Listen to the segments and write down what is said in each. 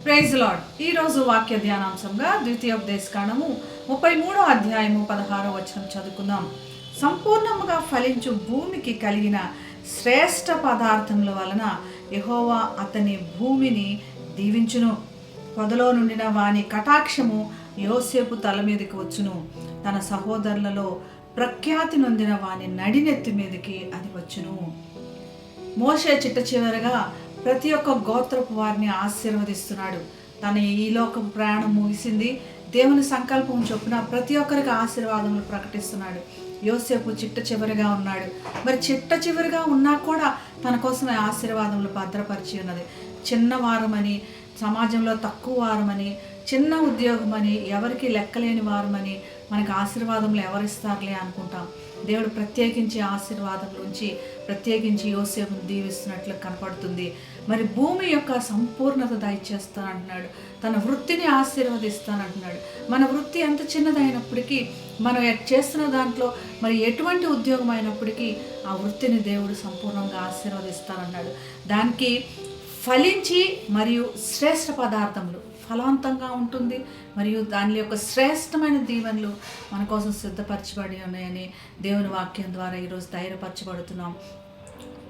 Praise lord ఈరోజు వాక్య ధ్యానాంశంగా ద్వితీయోపదేశకాండము ముప్పై మూడో అధ్యాయము పదహారో వచనం చదువుకుందాం. సంపూర్ణముగా ఫలించు భూమికి కలిగిన శ్రేష్ఠ పదార్థముల వలన యహోవా అతని భూమిని దీవించును. పొదలో నుండిన వాని కటాక్షము యోసేపు తల మీదకి వచ్చును. తన సహోదరులలో ప్రఖ్యాతి నొందిన వాని నడినెత్తి మీదకి అది వచ్చును. మోషే చిట్ట చివరగా ప్రతి ఒక్క గోత్రపు వారిని ఆశీర్వదిస్తున్నాడు. తన ఈ లోక ప్రయాణం ముగిసింది. దేవుని సంకల్పం చొప్పున ప్రతి ఒక్కరికి ఆశీర్వాదములు ప్రకటిస్తున్నాడు. యోసేపు చిట్ట చివరిగా ఉన్నాడు. మరి చిట్ట చివరిగా ఉన్నా కూడా తన కోసం ఆశీర్వాదములు భద్రపరిచి ఉన్నది. చిన్న వారమని సమాజంలో తక్కువ వారమని చిన్న ఉద్యోగమని ఎవరికి లెక్కలేని వారమని మనకు ఆశీర్వాదములు ఎవరిస్తారులే అనుకుంటాం. దేవుడు ప్రత్యేకించి ఆశీర్వాదం నుంచి ప్రత్యేకించి యోసేపును దీవిస్తున్నట్లు కనపడుతుంది. మరి భూమి యొక్క సంపూర్ణత దయచేస్తానంటున్నాడు. తన వృత్తిని ఆశీర్వదిస్తానంటున్నాడు. మన వృత్తి ఎంత చిన్నదైనప్పటికీ మనం చేస్తున్న దాంట్లో మరి ఎటువంటి ఉద్యోగం అయినప్పటికీ ఆ వృత్తిని దేవుడు సంపూర్ణంగా ఆశీర్వదిస్తానన్నాడు దానికి ఫలించి మరియు శ్రేష్ఠ పదార్థములు ఫలవంతంగా ఉంటుంది. మరియు దాని యొక్క శ్రేష్టమైన దీవెనలు మన కోసం సిద్ధపరచబడి ఉన్నాయని దేవుని వాక్యం ద్వారా ఈరోజు ధైర్యపరచబడుతున్నాం.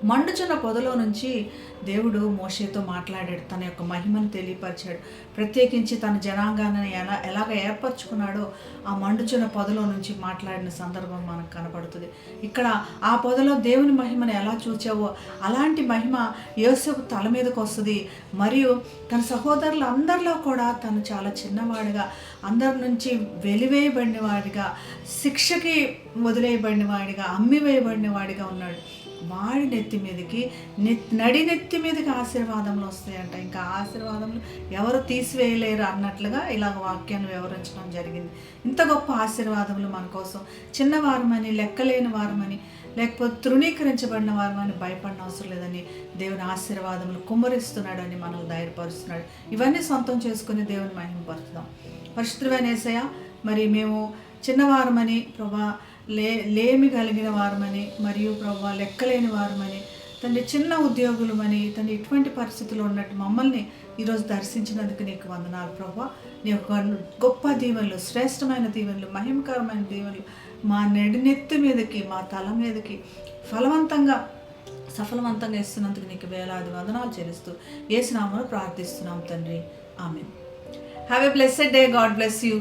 మండుచున్న పొదలో నుంచి దేవుడు మోషేతో మాట్లాడాడు. తన యొక్క మహిమను తెలియపరిచాడు. ప్రత్యేకించి తన జనాంగాన్ని ఎలా ఎలాగ ఏర్పరచుకున్నాడో ఆ మండుచున్న పొదలో నుంచి మాట్లాడిన సందర్భం మనకు కనపడుతుంది. ఇక్కడ ఆ పొదలో దేవుని మహిమను ఎలా చూచావో అలాంటి మహిమ యోసేపు తల మీదకి వస్తుంది. మరియు తన సహోదరులు అందరిలో కూడా తను చాలా చిన్నవాడిగా అందరి నుంచి వెలివేయబడిన వాడిగా శిక్షకి వదిలేయబడిన వాడిగా అమ్మివేయబడిన వాడిగా ఉన్నాడు. వాడి నెత్తి మీదకి నెత్ నడి నెత్తి మీదకి ఆశీర్వాదములు వస్తాయంట. ఇంకా ఆశీర్వాదములు ఎవరు తీసివేయలేరు అన్నట్లుగా ఇలాగ వాక్యాన్ని వివరించడం జరిగింది. ఇంత గొప్ప ఆశీర్వాదములు మన కోసం. చిన్నవారమని లెక్కలేని వారమని లేకపోతే తృణీకరించబడిన వారమని భయపడిన అవసరం లేదని దేవుని ఆశీర్వాదములు కుమ్మరిస్తున్నాడని మనల్ని ధైర్యపరుస్తున్నాడు. ఇవన్నీ సొంతం చేసుకుని దేవుని మహిమపరుస్తాం పరిశుద్ధమైన ఏసయ్య మరి మేము చిన్నవారమని ప్రభా లే లేమి కలిగిన వారమని మరియు ప్రభా లెక్కలేని వారమని తండ్రి చిన్న ఉద్యోగులమని తండ్రి ఇటువంటి పరిస్థితుల్లో ఉన్నట్టు మమ్మల్ని ఈరోజు దర్శించినందుకు నీకు వందనాలు ప్రభా నీ యొక్క గొప్ప దీవెనలు శ్రేష్టమైన దీవెనలు మహిమకరమైన దీవెనలు మా నెడినెత్తి మీదకి మా తల మీదకి ఫలవంతంగా సఫలవంతంగా ఇస్తున్నందుకు నీకు వేలాది వందనాలు చెల్లిస్తూ ఏసునామను ప్రార్థిస్తున్నాం తండ్రి. ఆమె have a blessed day God bless you